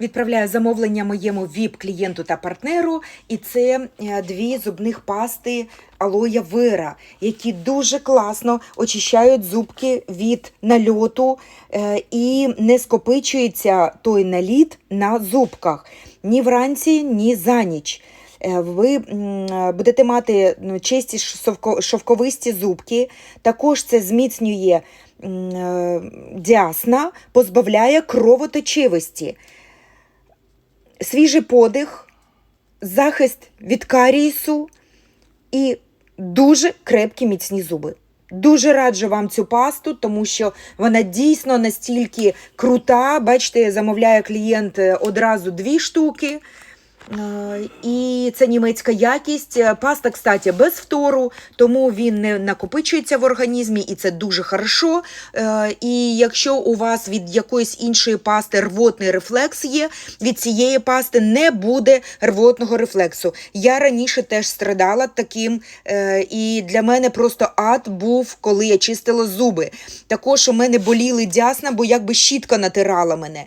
Відправляю замовлення моєму ВІП-клієнту та партнеру, і це е, дві зубних пасти алоя вера, які дуже класно очищають зубки від нальоту е, і не скопичується той наліт на зубках ні вранці, ні за ніч. Е, Ви будете мати ну, чисті шовковисті зубки. Також це зміцнює дясна, позбавляє кровоточивості. Свіжий подих, захист від карієсу і дуже крепкі міцні зуби. Дуже раджу вам цю пасту, тому що вона дійсно настільки крута. Бачите, замовляє клієнт е, одразу дві штуки. Е, І це німецька якість. Е, Паста, кстати, без фтору, тому він не накопичується в організмі, і це дуже хорошо. Е, І якщо у вас від якоїсь іншої пасти рвотний рефлекс є, від цієї пасти не буде рвотного рефлексу. Я раніше теж страдала таким, і для мене просто ад був, коли я чистила зуби. Також у мене боліли дясна, бо якби щітка натирала мене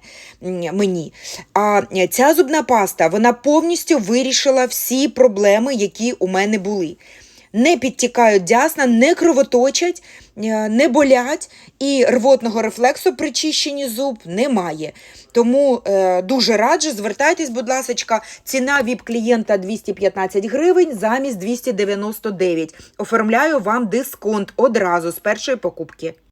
мені. А е, ця зубна паста вона повністю вирішила всі проблеми, які у мене були. Не підтікають дясна, не кровоточать, не болять, і рвотного рефлексу при чищенні зуб немає. Тому е, дуже раджу, звертайтесь, будь ласка, ціна ВІП-клієнта 215 гривень замість 299. Оформляю вам дисконт одразу з першої покупки.